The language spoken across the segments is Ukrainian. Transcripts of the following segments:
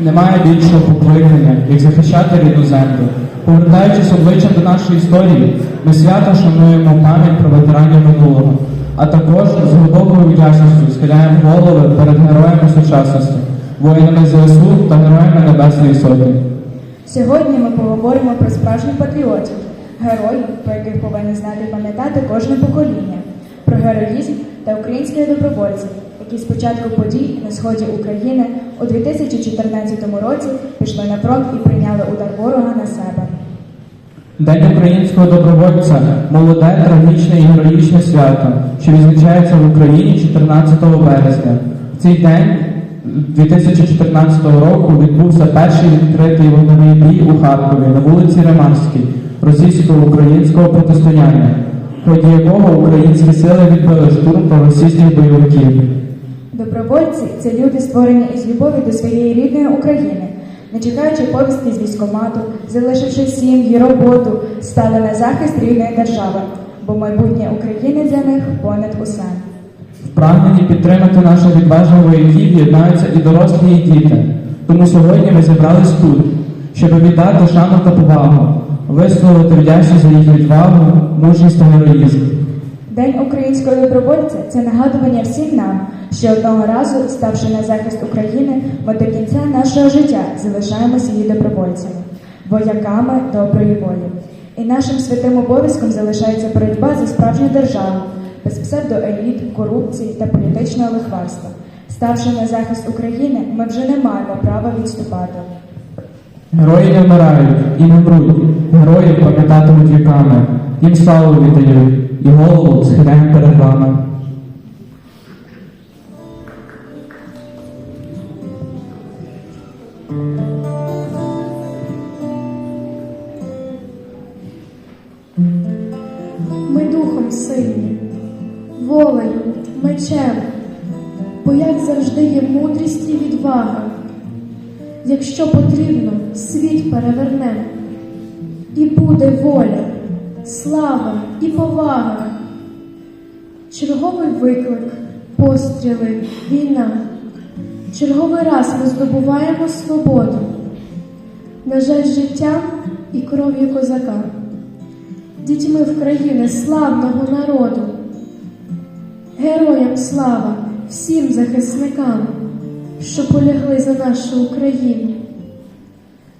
Немає більшого покликання, як захищати рідну землю. Повертаючись обличчям до нашої історії, ми свято шануємо пам'ять про ветеранів минулого, а також з глибокою вдячністю схиляємо голови перед героями сучасності, воїнами ЗСУ та героями Небесної Сотні. Сьогодні ми поговоримо про справжніх патріотів, героїв, про яких повинні знати і пам'ятати кожне покоління, про героїзм та українських добровольців, які з початку подій на сході України у 2014 році пішли на фронт і прийняли удар ворога на себе. День українського добровольця молоде, трагічне і героїчне свято, що відзначається в Україні 14 березня. В цей день 2014 року відбувся перший відкритий вогневий бій у Харкові на вулиці Римарській російсько-українського протистояння, в ході якого українські сили відбили штурм проросійських бойовиків. Добровольці це люди, створені із любові до своєї рідної України, не чекаючи повістки з військомату, залишивши сім'ї, роботу, стали на захист рідної держави, бо майбутнє України для них понад усе. Впрагнені підтримати наших відважних вояків єднаються і дорослі, і діти. Тому сьогодні ми зібрались тут, щоб віддати шану та повагу, висловити вдячність за їх відвагу, мужність та героїзм. День українського добровольця це нагадування всім нам, що одного разу, ставши на захист України, ми до кінця нашого життя залишаємося її добровольцями, вояками доброї волі. І нашим святим обов'язком залишається боротьба за справжню державу, без псевдоеліт, корупції та політичного лихварства. Ставши на захист України, ми вже не маємо права відступати. Герої не вмирають і не мруть. Герої пам'ятатимуть віками. Їм славу віддають і голову схиляємо перед вами. Ми духом сильні, волею, мечем, бо як завжди є мудрість і відвага. Якщо потрібно, світ перевернем, і буде воля, слава і повага. Черговий виклик, постріли, війна. Черговий раз ми здобуваємо свободу. На жаль, життя і кров'ю козака дітьми в країни славного народу. Героям слава всім захисникам, що полягли за нашу Україну.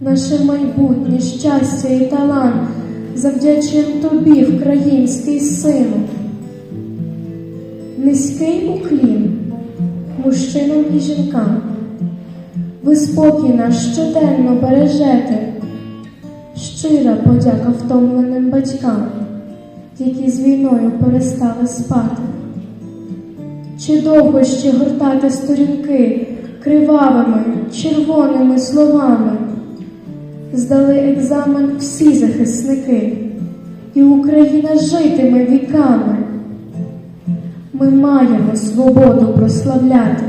Наше майбутнє щастя і талант завдячуємо тобі, український сину. Низький уклін мужчинам і жінкам. Ви спокій наш щоденно бережете. Щира подяка втомленим батькам, які з війною перестали спати. Чи довго ще гортати сторінки кривавими, червоними словами? Здали екзамен всі захисники, і Україна житиме віками. Ми маємо свободу прославляти,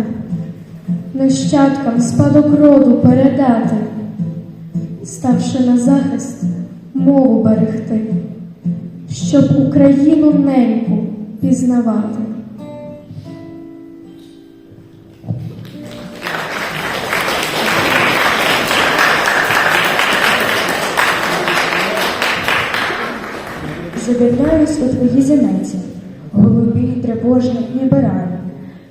нащадкам спадок роду передати ставши на захист, мову берегти, щоб Україну неньку пізнавати. У твої зіниці, голубі, тривожні, ніби рани,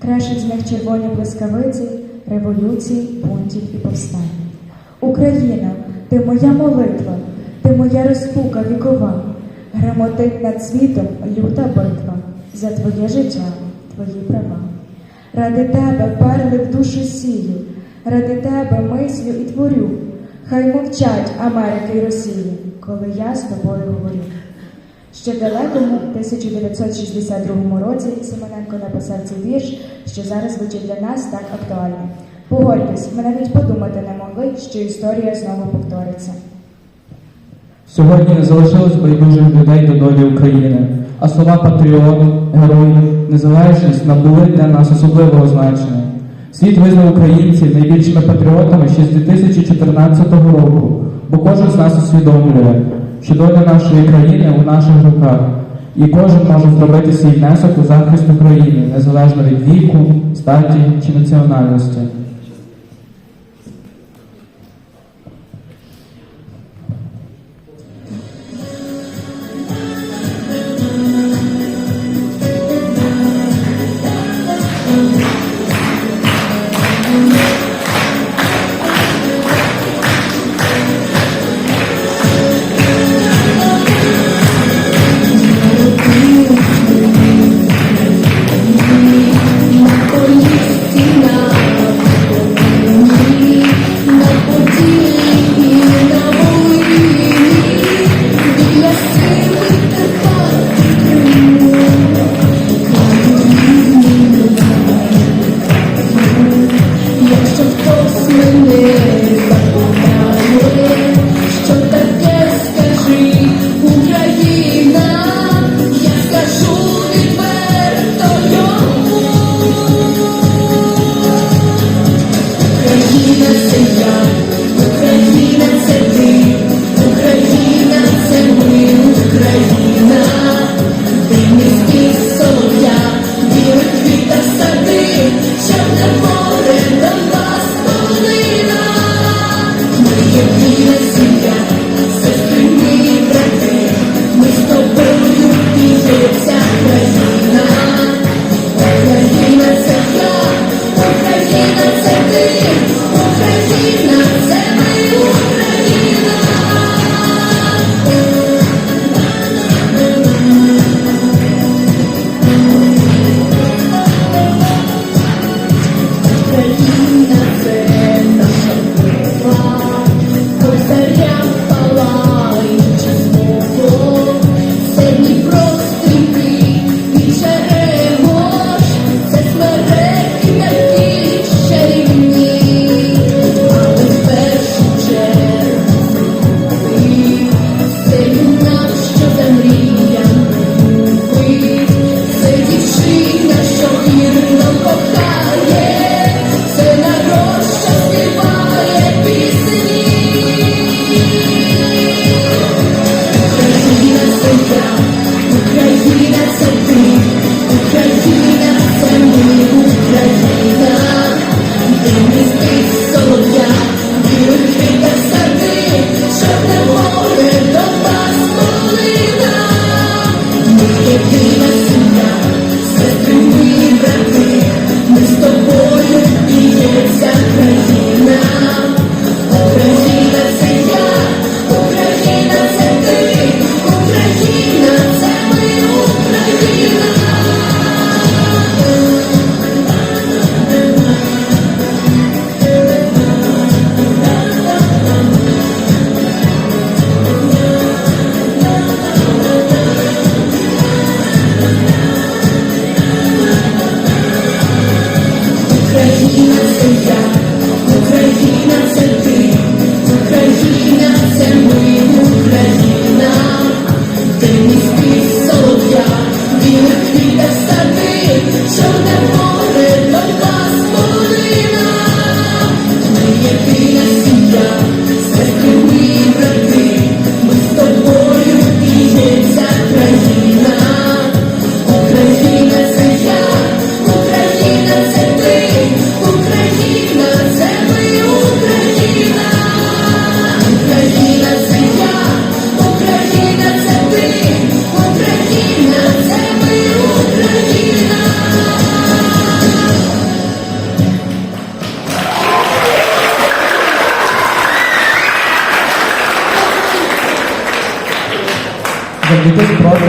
кращуть з них червоні блискавиці, революцій, бунтів і повстань. Україна, ти моя молитва, ти моя розпука вікова, грамотить над світом люта битва за твоє життя, твої права. Ради тебе перли в душу сію, ради тебе мислю і творю. Хай мовчать Америки і Росії, коли я з тобою говорю. Ще далекому 1962 році Симоненко написав цей вірш, що зараз звучить для нас так актуально. Погодьтесь, ми навіть подумати не могли, що історія знову повториться. Сьогодні не залишилось байдужих людей до долі України, а слова патріот, героїв, незалежність набули для нас особливого значення. Світ визнав українців найбільшими патріотами ще з 2014 року, бо кожен з нас усвідомлює, що доля нашої країни у наших руках, і кожен може зробити свій внесок у захист України, незалежно від віку, статі чи національності. солов'я.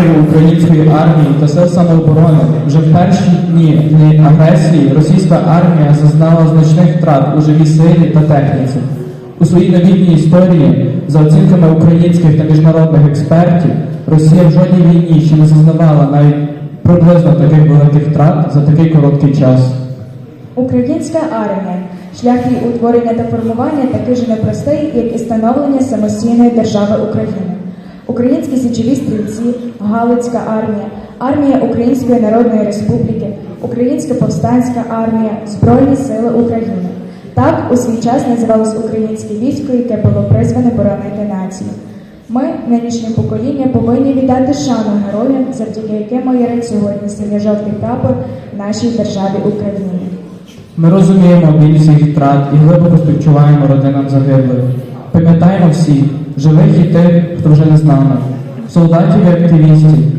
Завдяки української армії та сил самооборони вже в перші дні дні агресії російська армія зазнала значних втрат у живій силі та техніці. У своїй новітній історії, за оцінками українських та міжнародних експертів, Росія в жодній війні ще не зазнавала навіть приблизно таких великих втрат за такий короткий час. Українська армія шлях її утворення та формування такий же непростий, як і становлення самостійної держави України. Українські січові стрільці, Галицька армія, армія Української Народної Республіки, Українська повстанська армія, Збройні Сили України. Так у свій час називалось українське військо, яке було призване боронити націю. Ми, нинішнє покоління, повинні віддати шану героям, завдяки яким майорить сьогодні синьо-жовтий прапор нашій державі Україні. Ми розуміємо біль всіх втрат і глибоко співчуваємо родинам загиблих. Пам'ятаємо всіх, живих і тих, хто вже не з нами, солдатів і активістів,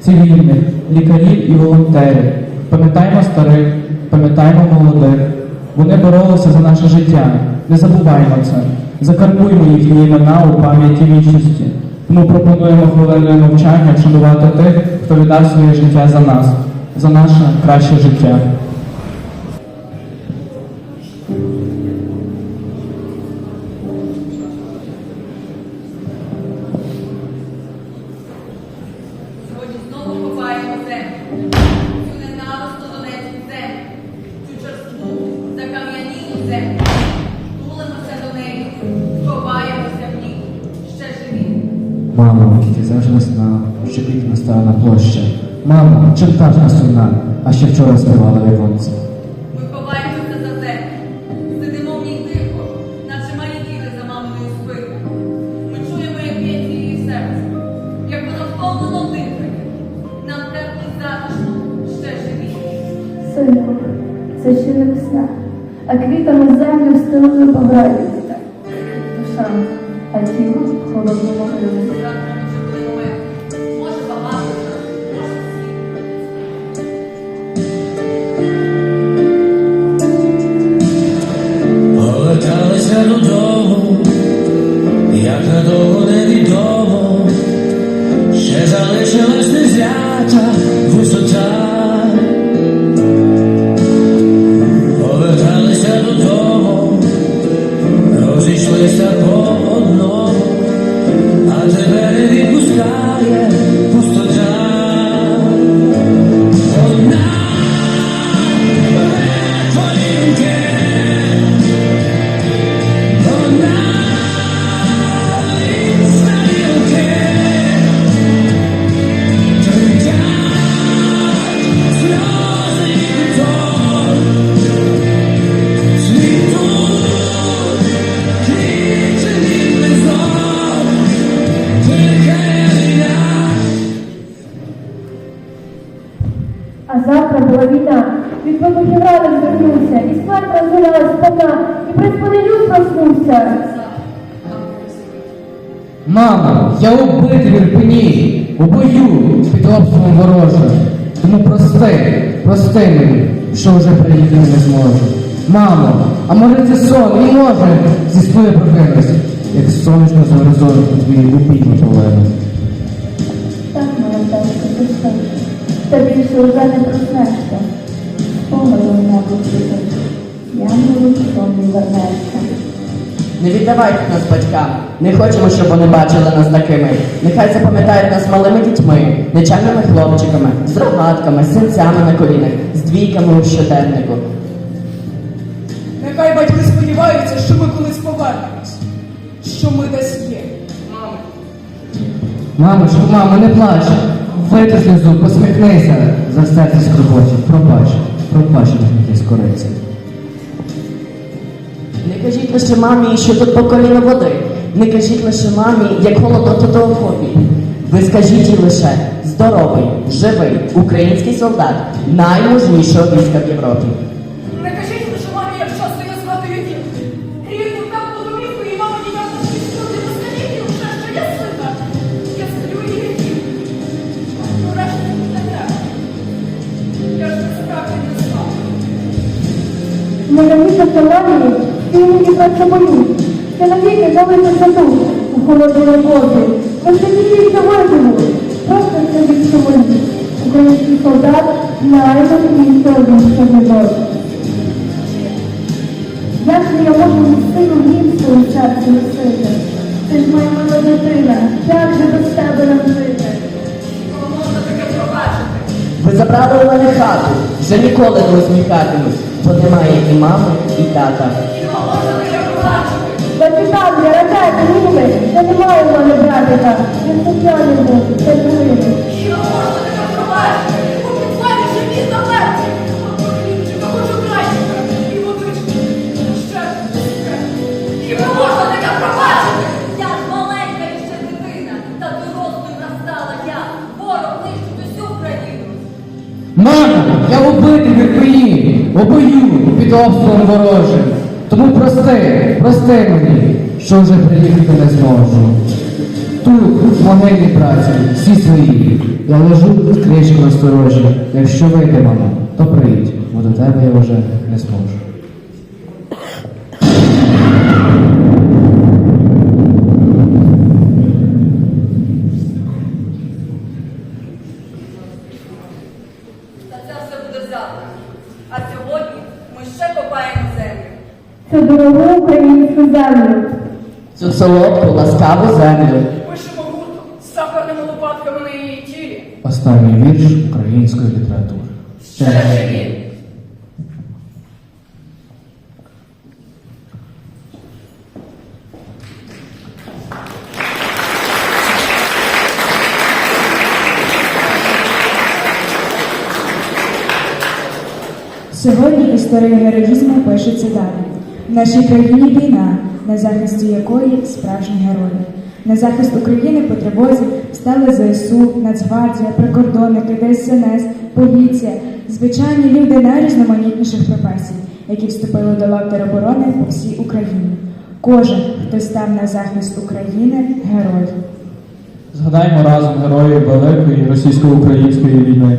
цивільних, лікарів і волонтерів. Пам'ятаємо старих, пам'ятаємо молодих. Вони боролися за наше життя. Не забуваймо це. Закарбуймо їхні імена у пам'яті вічності. Тому пропонуємо хвилиною мовчання вшанувати тих, хто віддав своє життя за нас, за наше краще життя. Квітне стала на площа. Мамо, чим та ж нас сумна, а ще як надовго невідомо, ще залишилась я убитий в Ірпені, у бою під обстрілом ворожим. Тому прости, прости мені, що вже приїти не зможу. Мамо, а може це сон і може зі спини прокинусь, як сонечко з горизонту твої лупітні полину. Так, моя тачка, ти. Та більше уже не проснешся. Помилуй небо світить. Я не сон не вернешся. Не віддавайте нас батькам. Не хочемо, щоб вони бачили нас такими. Нехай запам'ятають нас малими дітьми, нечемними хлопчиками, з рогатками, з синцями на колінах, з двійками у щоденнику. Нехай батьки сподіваються, що ми колись повернемось, що ми десь є. Мами. Мамочку, мамо, не плач. Вийди сльозу, посміхнися. За серце скорботі. Пробач. Пробач, не скориться. Не кажіть лише мамі, що тут по коліно води. Не кажіть лише мамі, як холодно тут у окопі. Ви скажіть їй лише здоровий, живий український солдат наймужнішого війська в Європі. Не кажіть лише мамі, як часто я згадую домівку і мама ніяк не скажіть їй лише, що я сита. Я сплю і гріх. Ну, решті не треба. Я ж насправді не спав. Не робіться Соломії, ти мені просто боюсь. Це навіки залишиться тут, у холодній воді. Ви сидіть витягу. Просто сидіть сьогодні. Український солдат найважливішого війська в Європі. Як же я можу силу місцю у серці носити? Ти ж моя мила дитина, як же без тебе нам жити? Ви забрали мене хату, вже ніколи не усміхатимусь, бо немає і мами, і тата. Я ракети, ніби, я не маю в мене братика. Він соціальний був, можна пробачити? Живі. Одного хочу крайчика. І водички. Ще. Хіба можна таке пробачити? Я ж маленька ще дитина. Та дорослою настала я. Ворог нищить усю країну. Мамо, я убитий в Ірпені, у бою під обстрілом ворожим. Тому прости, прости мені, що вже приїхати не зможу. Тут, в могильній праці, всі свої. Я лежу з кришкою осторожі. Якщо вийде, мама, то прийдь, бо до тебе я вже не зможу. Та це все буде завтра. А сьогодні ми ще копаємо землю. Це дорогу українську землю. Цю солодку, ласкаву землю. Пишемо гуртом з сахарними лопатками на її тілі. Останній вірш української літератури. Ще живі. Сьогодні історія героїзму пишеться далі. Нашій країні війна, на захисті якої справжні герої. На захист України по тривозі стали ЗСУ, Нацгвардія, прикордонники, ДСНС, поліція, звичайні люди найрізноманітніших професій, які вступили до лав тероборони по всій Україні. Кожен, хто став на захист України, герой. Згадаймо разом героїв Великої російсько-української війни.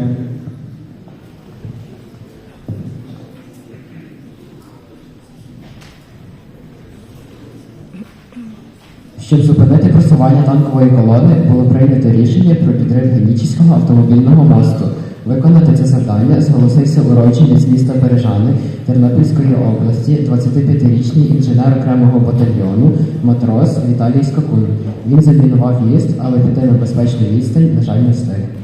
Зупинити танкової колони, було прийнято рішення про підрив Генічеського автомобільного мосту. Виконати це завдання зголосився уродженець міста Бережани Тернопільської області, 25-річний інженер окремого батальйону, матрос Віталій Скакун. Він замінував в'їзд, але піти на безпечну відстань, на жаль, не встиг.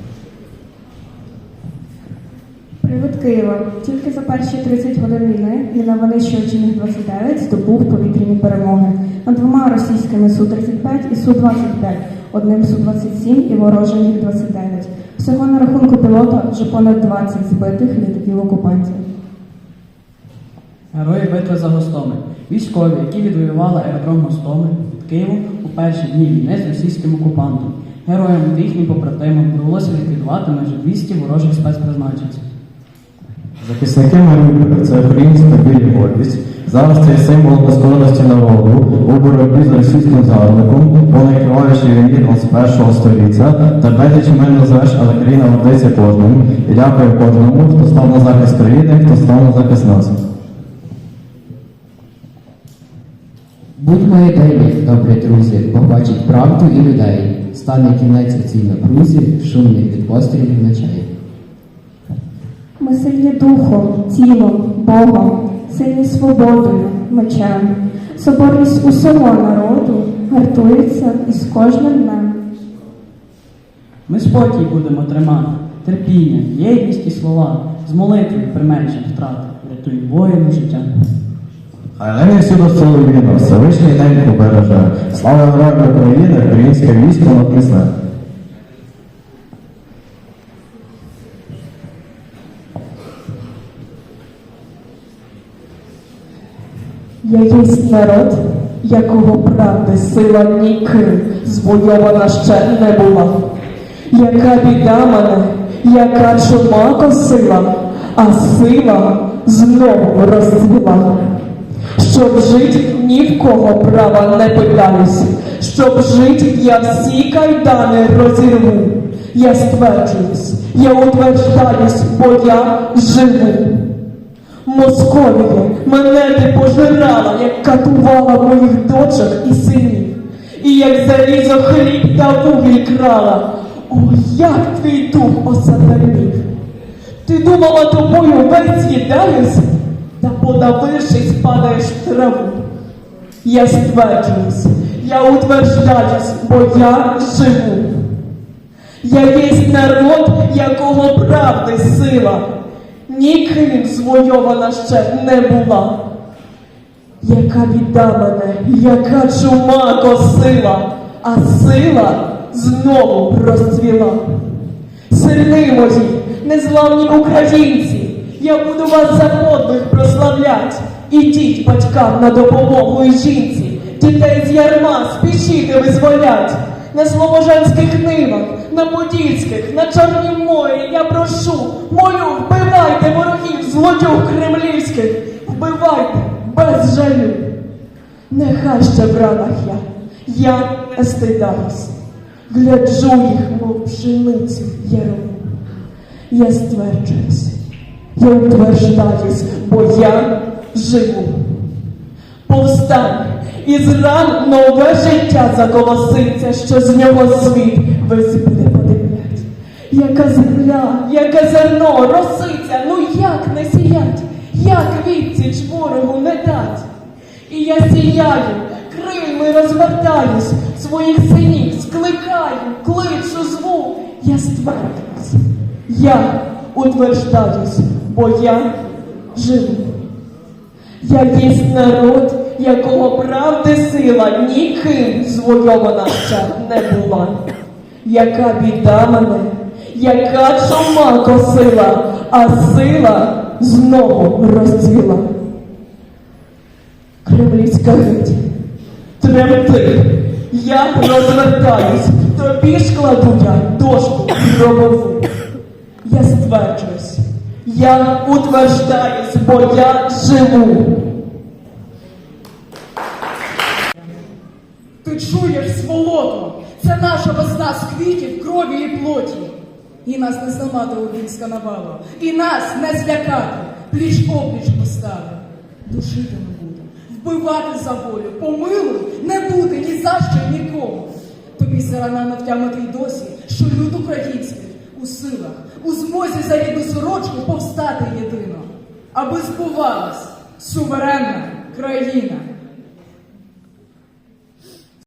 Києва. Тільки за перші 30 годин війни він на винищувачі Міг-29 здобув повітряні перемоги над двома російськими Су-35 і Су-25, одним Су-27 і ворожим Міг-29. Всього на рахунку пілота вже понад 20 збитих літаків окупантів. Герої битви за Гостомель. Військові, які відвоювали аеродром Гостомель під Києвом у перші дні війни з російським окупантом. Героям та їхнім побратимам довелося ліквідувати майже 200 ворожих спецпризначенців. Захисники Маріуполя – це українська білі гордість. Зараз цей символ безкорності народу у боротьбі з російським загарбником, по найкривавішій війні 21 століття та безліч імен назвеш, але країна гордиться кожному. І дякую кожному, хто став на захист країни, хто став на захист нас. Будьмо єдині, добрі друзі, бо бачить правду і людей. Стане кінець у цій напрузі, шумних від пострілів ночей. Ми сильні духом, тілом, Богом, сильні свободою, мечем. Соборність усього народу гартується із кожним днем. Ми спокій будемо тримати, терпіння, єдність і слова, з молитвою применшимо втрати, врятуємо воїну життя. Хай нині всюди силу війну, Всевишній неньку береже. Слава героям України, українське військо написне. Я єсть народ, якого правди сила ніким звойована ще не була. Яка біда мене, яка чума косила, а сила знову розцвіла. Щоб жить ні в кого права не питаюсь, щоб жить, я всі кайдани розірву. Я стверджуюсь, я утверждаюсь, бо я живу. Московія мене ти пожирала, як катувала моїх дочок і синів, і як залізо хліб та вугіль крала. О, як твій дух осатанів! Ти думала, тобою весь з'їдаюсь, та подавившись, падаєш в траву. Я стверджуюсь, я утверждаюсь, бо я живу. Я єсть народ, якого правди сила, ніким звойована ще не була. Яка біда мене, яка чума косила, а сила знову розцвіла. Сини мої, незламні українці, я буду вас за подвиг прославлять. Ідіть батькам на допомогу і жінці, дітей з ярма печі визволять. На слобожанських нивах, на подільських, на Чорнім морі я прошу, молю, вбивайте ворогів, злодюг кремлівських, вбивайте без жалю. Нехай ще в ранах я, я не стидаюсь, гляджу їх, мов пшеницю ярову. Я стверджуюсь, я утверждаюсь, бо я живу. Повстань, із ран нове життя заколоситься, що з нього світ весь буде подивлять. Яка земля, яке зерно, роситься, ну як не сіять, як відсіч ворогу не дать. І я сіяю, крильми розвертаюсь, своїх синів скликаю, кличу, зву, я стверджуюсь, я утверждаюсь, бо я живу. Я єсть народ, якого правди сила ніким звойована не була. Яка біда мене, яка чума косила, а сила знову розцвіла. Кремлівська геть, тремти, я розвертаюсь, тобі ж кладу я дошку гробову. Я стверджуюсь, я утверждаюсь, бо я живу. Ти чуєш, Наша весна з квітів, крові і плоті. І нас не зламати українська навала, і нас не злякати, пліч опліч постави. Душити не буде, вбивати за волю, помилуй не буде ні за що нікому. Тобі сирана навтямити й досі, що люд український у силах, у змозі за рідну сорочку повстати єдино, аби збувалась суверенна країна.